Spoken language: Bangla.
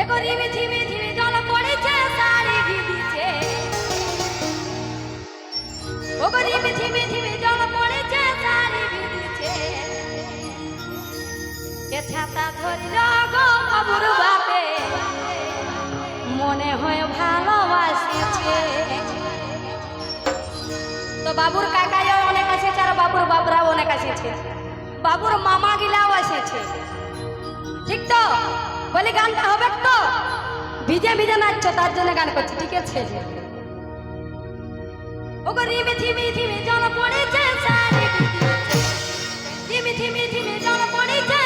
এগো রিমি ঝিমি ঝিমি জল পড়েছে, সারি ভিজিছে। ওগো রিমি ঝিমি ঝিমি জল পড়েছে, সারি ভিজিছে। এ ছাতা ধরিল গো বাবুর বাপে? মনে হয় ভালোবাসিছে। তো বাবুর কাকাইও অনেক এসেছে আর বাবুর বাবরাও অনেক এসেছে বাবুর মামা গিলাও এসেছে। ঠিক তো? বলি গানটা হবে তো? ভিজে ভিজে নাচছো, তার জন্য গান করছি, ঠিক আছে ওগো রিমি থিমি থিমি জল পড়েছে সারি রিমি থিমি থিমি জল পড়েছে।